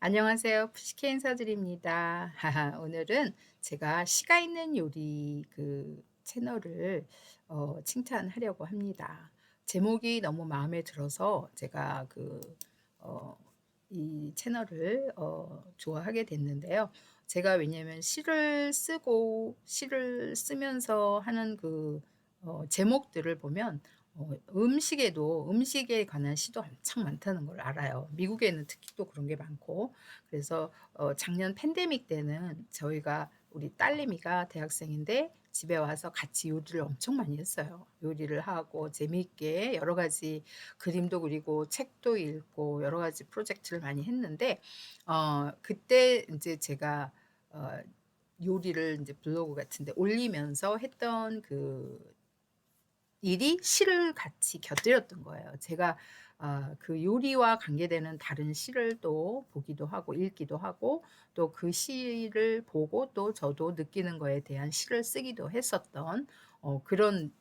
안녕하세요. 푸시케 인사드립니다. 오늘은 제가 시가 있는 요리 그 채널을 어 칭찬하려고 합니다. 제목이 너무 마음에 들어서 제가 그 어 이 채널을 어 좋아하게 됐는데요. 제가 왜냐면 시를 쓰고 시를 쓰면서 하는 그 어 제목들을 보면 어 음식에도 음식에 관한 시도 엄청 많다는 걸 알아요. 미국에는 특히 또 그런 게 많고. 그래서 어 작년 팬데믹 때는 저희가 우리 딸내미가 대학생인데 집에 와서 같이 요리를 엄청 많이 했어요. 요리를 하고 재미있게 여러 가지 그림도 그리고 책도 읽고 여러 가지 프로젝트를 많이 했는데 어 그때 인제 제가 어 요리를 인제 블로그 같은 데 올리면서 했던 그 일이 시를 같이 곁들였던 거예요. 제가 아그 요리와 관계되는 다른 시를 또 보기도 하고 읽기도 하고 또 그 시를 보고 또 저도 느끼는 거에 대한 시를 쓰기도 했었던 어 그런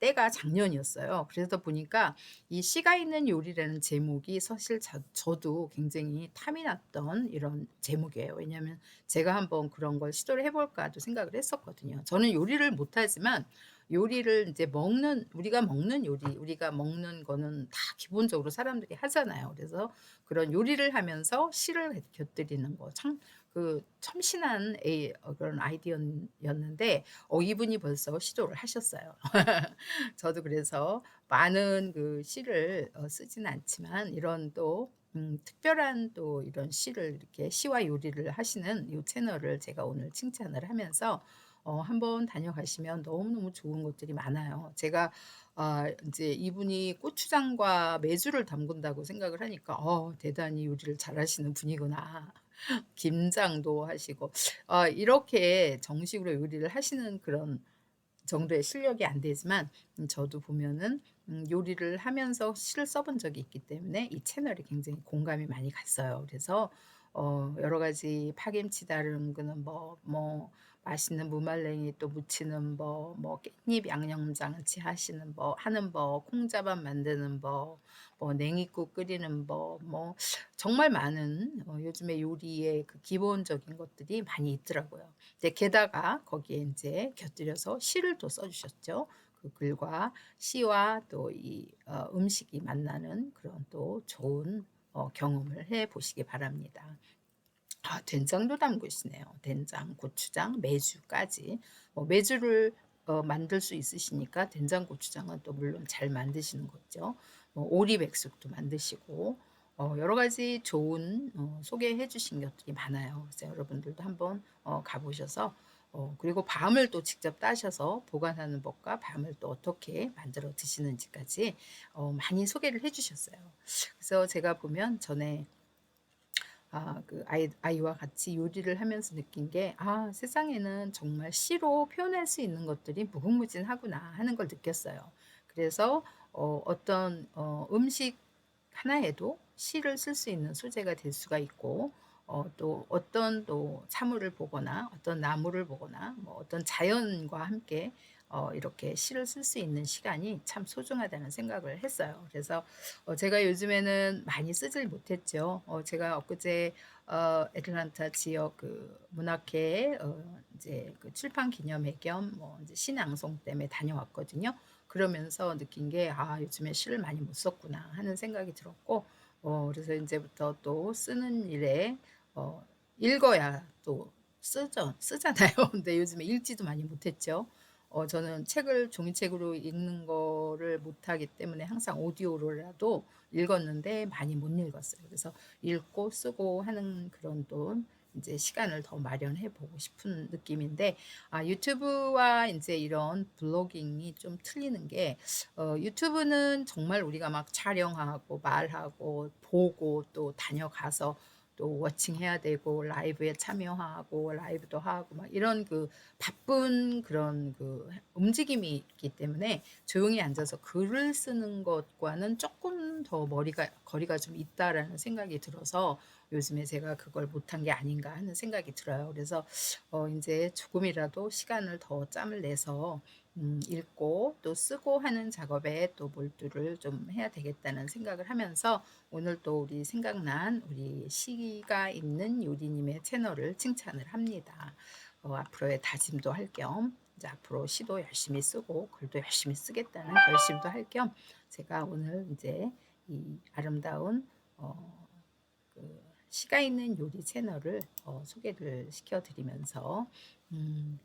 때가 작년이었어요. 그러다 보니까 이 씨가 있는 요리라는 제목이 사실 저 저도 굉장히 탐이 났던 이런 제목이에요. 왜냐하면 제가 한번 그런 걸 시도를 해 볼까도 생각을 했었거든요. 저는 요리를 못하지만 요리를 인제 먹는 우리가 먹는 요리 우리가 먹는 거는 다 기본적으로 사람들이 하잖아요. 그래서 그런 요리를 하면서 시를 곁들이는 거 참 그 참신한 에이 어 그런 아이디어였는데 어 이분이 벌써 시도를 하셨어요. 저도 그래서 많은 그 시를 어 쓰지는 않지만 이런 또 음 특별한 또 이런 시를 이렇게 시와 요리를 하시는 요 채널을 제가 오늘 칭찬을 하면서 어 한번 다녀가시면 너무너무 좋은 것들이 많아요. 제가 아 인제 이분이 고추장과 메주를 담근다고 생각을 하니까 '어 대단히 요리를 잘하시는 분이구나.' 김장도 하시고 아 이렇게 정식으로 요리를 하시는 그런 정도의 실력이 안 되지만 음 저도 보면은 음 요리를 하면서 시를 써본 적이 있기 때문에 이 채널이 굉장히 공감이 많이 갔어요. 그래서 어 여러 가지 파김치 다루는 뭐 뭐 맛있는 무말랭이 또 무치는 법, 뭐 깻잎 양념장치 하시는 법 하는 법, 콩자반 만드는 법, 뭐 냉이국 끓이는 법, 뭐 정말 많은 어 요즘에 요리의 그 기본적인 것들이 많이 있더라고요. 이제 게다가 거기에 인제 곁들여서 시를 또 써 주셨죠. 그 글과 시와 또이어 음식이 만나는 그런 또 좋은 어 경험을 해 보시기 바랍니다. 아 된장도 담그시네요. 된장, 고추장, 메주까지. 뭐 메주를 어 만들 수 있으시니까 된장, 고추장은 또 물론 잘 만드시는 거죠. 뭐 오리백숙도 만드시고 어 여러 가지 좋은 어 소개해 주신 것들이 많아요. 그래서 여러분들도 한번 어 가 보셔서 어 그리고 밤을 또 직접 따셔서 보관하는 법과 밤을 또 어떻게 만들어 드시는지까지 어 많이 소개를 해 주셨어요. 그래서 제가 보면 전에 아 그 아이 아이와 같이 요리를 하면서 느낀 게 '아 세상에는 정말 시로 표현할 수 있는 것들이 무궁무진하구나.' 하는 걸 느꼈어요. 그래서 어 어떤 어 음식 하나에도 시를 쓸 수 있는 소재가 될 수가 있고 어 또 어떤 또 사물을 보거나 어떤 나무를 보거나 뭐 어떤 자연과 함께 어 이렇게 시를 쓸 수 있는 시간이 참 소중하다는 생각을 했어요. 그래서 어 제가 요즘에는 많이 쓰질 못했죠. 어 제가 엊그제 어 애틀란타 지역 그 문학회 어 인제 그 출판 기념회 겸뭐 인제 시낭송 때문에 다녀왔거든요. 그러면서 느낀 게 '아 요즘에 시를 많이 못 썼구나.' 하는 생각이 들었고 어 그래서 인제부터 또 쓰는 일에 어 읽어야 또 쓰죠 쓰잖아요. 근데 요즘에 읽지도 많이 못했죠. 어 저는 책을 종이책으로 읽는 거를 못하기 때문에 항상 오디오로라도 읽었는데 많이 못 읽었어요. 그래서 읽고 쓰고 하는 그런 또 인제 시간을 더 마련해 보고 싶은 느낌인데 아 유튜브와 인제 이런 블로깅이 좀 틀리는 게 어 유튜브는 정말 우리가 막 촬영하고 말하고 보고 또 다녀가서 또 워칭해야 되고 라이브에 참여하고 라이브도 하고 막 이런 그 바쁜 그런 그 움직임이 있기 때문에 조용히 앉아서 글을 쓰는 것과는 쪼끔 더 머리가 거리가 좀 있다라는 생각이 들어서 요즘에 제가 그걸 못한 게 아닌가 하는 생각이 들어요. 그래서 어 인제 조금이라도 시간을 더 짬을 내서 음 읽고 또 쓰고 하는 작업에 또 몰두를 좀 해야 되겠다는 생각을 하면서 오늘 또 우리 생각난 우리 시가 있는 요리님의 채널을 칭찬을 합니다. 어 앞으로의 다짐도 할 겸 이제 앞으로 시도 열심히 쓰고 글도 열심히 쓰겠다는 결심도 할 겸 제가 오늘 인제 이 아름다운 어 그 시가 있는 요리 채널을 어 소개를 시켜 드리면서 음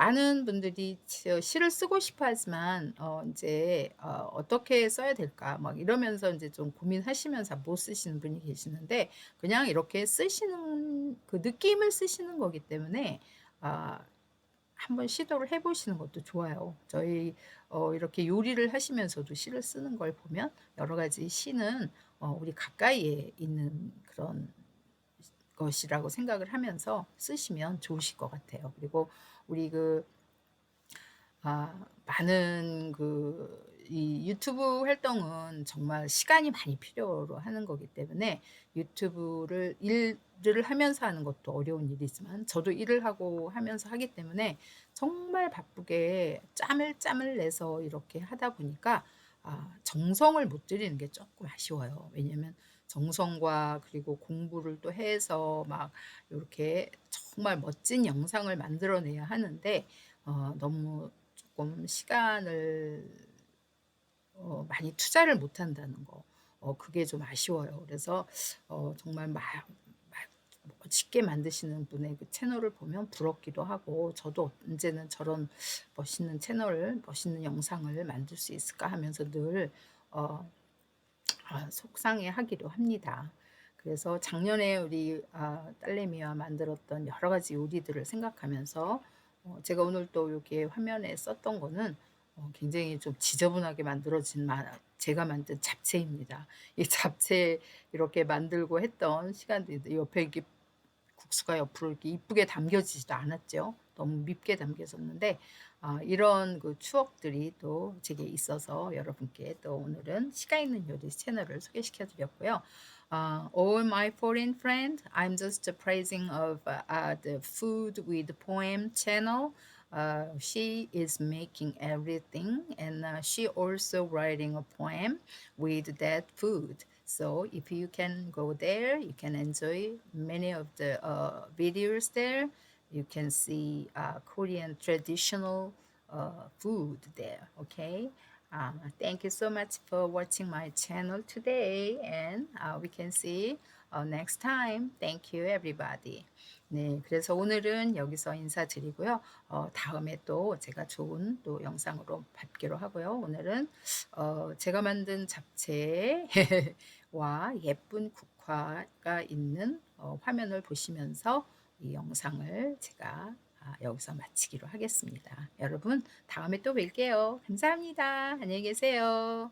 많은 분들이 저 시를 쓰고 싶어 하지만 어 인제 어 '어떻게 써야 될까?' 막 이러면서 인제 좀 고민하시면서 못 쓰시는 분이 계시는데 그냥 이렇게 쓰시는 그 느낌을 쓰시는 거기 때문에 아 한번 시도를 해 보시는 것도 좋아요. 저희 어 이렇게 요리를 하시면서도 시를 쓰는 걸 보면 여러 가지 시는 어 우리 가까이에 있는 그런 것이라고 생각을 하면서 쓰시면 좋으실 것 같아요. 그리고 우리 그 아 많은 그 이 유튜브 활동은 정말 시간이 많이 필요로 하는 거기 때문에 유튜브를 일을 하면서 하는 것도 어려운 일이지만 저도 일을 하고 하면서 하기 때문에 정말 바쁘게 짬을 짬을 내서 이렇게 하다 보니까 아 정성을 못 들이는 게 쪼끔 아쉬워요. 왜냐면 정성과 그리고 공부를 또 해서 막 요렇게 정말 멋진 영상을 만들어 내야 하는데 어 너무 쪼끔 시간을 어 많이 투자를 못 한다는 거. 어 그게 좀 아쉬워요. 그래서 어 정말 막막 멋있게 만드시는 분의 그 채널을 보면 부럽기도 하고 저도 '언제는 저런 멋있는 채널을 멋있는 영상을 만들 수 있을까?' 하면서 늘어아 속상해 하기도 합니다. 그래서 작년에 우리 아 딸내미와 만들었던 여러 가지 요리들을 생각하면서 어 제가 오늘 또 여기에 화면에 썼던 거는 어 굉장히 좀 지저분하게 만들어진 마 제가 만든 잡채입니다. 이 잡채 이렇게 만들고 했던 시간들이 옆에 이렇게 국수가 옆으로 이렇게 이쁘게 담겨지지도 않았죠. 너무 밉게 담겨졌는데 아 이런 그 추억들이 또 제게 있어서 여러분께 또 오늘은 시가 있는 요리 채널을 소개시켜 드렸고요. Uh, all my foreign friends, I'm just praising of uh, uh, the food with poem channel. Uh, she is making everything, and uh, she also writing a poem with that food. So if you can go there, you can enjoy many of the uh, videos there. You can see uh, Korean traditional uh, food there. Okay. Uh, thank you so much for watching my channel today, and uh, we can see uh, next time. Thank you, everybody. 네, 그래서 오늘은 여기서 인사드리고요. 어, 다음에 또 제가 좋은 또 영상으로 뵙기로 하고요. 오늘은 어, 제가 만든 잡채와 예쁜 국화가 있는 어, 화면을 보시면서 이 영상을 제가 아, 여기서 마치기로 하겠습니다. 여러분, 다음에 또 뵐게요. 감사합니다. 안녕히 계세요.